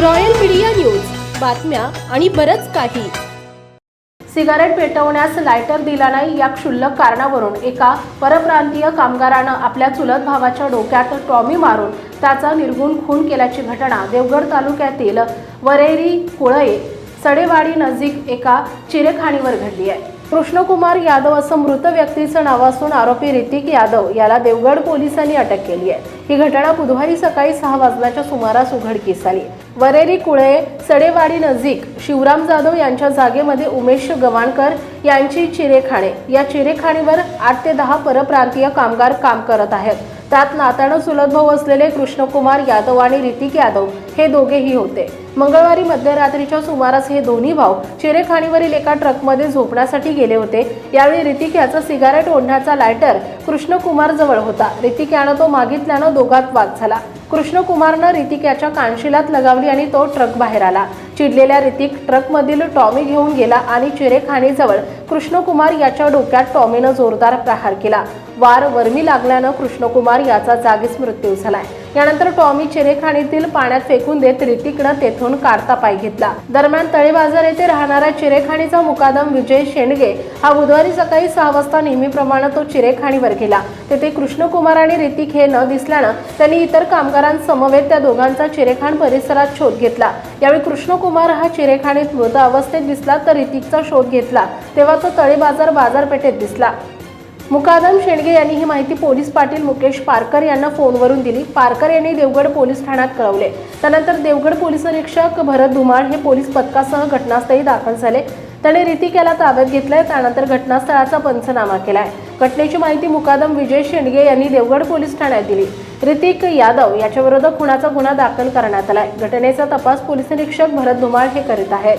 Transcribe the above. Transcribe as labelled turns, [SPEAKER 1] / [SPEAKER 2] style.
[SPEAKER 1] Royal media news. बातम्या आणि बरच काही.
[SPEAKER 2] सिगारेट पेटवण्यास लायटर दिला नाही या क्षुल्लक कारणावरून एका परप्रांतीय कामगारानं आपल्या चुलत भावाच्या डोक्यात टॉमी मारून त्याचा निर्गुण खून केल्याची घटना देवगड तालुक्यातील वरेरी कुळये सडेवाडी नजीक एका चिरेखाणीवर घडली आहे. कृष्णकुमार यादव असं मृत व्यक्तीचं नाव असून आरोपी ऋतिक यादव याला देवगड पोलिसांनी अटक केली आहे. ही घटना बुधवारी सकाळी सहा वाजण्याच्या सुमारास उघडकीस आली. वरेरी कुळे सडेवाडी नजीक शिवराम जाधव यांच्या जागेमध्ये उमेश गवाणकर यांची चिरेखाणे. या चिरेखाणीवर आठ ते दहा परप्रांतीय कामगार काम करत आहेत. त्यात नात्यानं सुलभभाऊ असलेले कृष्णकुमार यादव आणि ऋतिक यादव हे दोघेही होते. मंगळवारी मध्यरात्रीच्या सुमारास हे दोन्ही भाऊ चिरेखाणीवरील एका ट्रकमध्ये झोपण्यासाठी गेले होते. यावेळी ऋतिक याचा सिगारेट ओढण्याचा लायटर कृष्णकुमार जवळ होता. ऋतिक यानं तो मागितल्यानं दोघात वाद झाला. कृष्णकुमारनं ऋतिक याच्या कानशिलात लगावली आणि तो ट्रक बाहेर आला. चिडलेल्या ऋतिक ट्रकमधील टॉमी घेऊन गेला आणि चिरेखाणीजवळ कृष्णकुमार याच्या डोक्यात टॉमीनं जोरदार प्रहार केला. वार वर्मी लागल्यानं कृष्णकुमार याचा जागीच मृत्यू झालाय. यानंतर टॉमी चिरेखाणीतील पाण्यात फेकून देत रितिकनं तेथून काढता पाय घेतला. दरम्यान तळेबाजार येथे राहणारा चिरेखाणीचा मुकादम विजय शेंडगे हा बुधवारी सकाळी सहा वाजता नेहमीप्रमाणे तो चिरेखाणीवर गेला. तेथे कृष्णकुमार आणि रितिक हे न दिसल्यानं त्यांनी इतर कामगारांसमवेत त्या दोघांचा चिरेखाण परिसरात शोध घेतला. यावेळी कृष्णकुमार हा चिरेखाणीत मृत अवस्थेत दिसला तर रितिकचा शोध घेतला. तेव्हा तो तळेबाजार बाजारपेठेत दिसला. मुकादम शेंडगे यांनी ही माहिती पोलीस पाटील मुकेश पारकर यांना फोनवरून दिली. पारकर यांनी देवगड पोलीस ठाण्यात कळवले. त्यानंतर देवगड पोलीस निरीक्षक भरत धुमाळ हे पोलीस पथकासह घटनास्थळी दाखल झाले. त्याने रितिक याला ताब्यात घेतलंय. त्यानंतर घटनास्थळाचा पंचनामा केलाय. घटनेची माहिती मुकादम विजय शेंडगे यांनी देवगड पोलीस ठाण्यात दिली. रितिक यादव याच्याविरोधात खुनाचा गुन्हा दाखल करण्यात आलाय. घटनेचा तपास पोलीस निरीक्षक भरत धुमाळ हे करीत आहेत.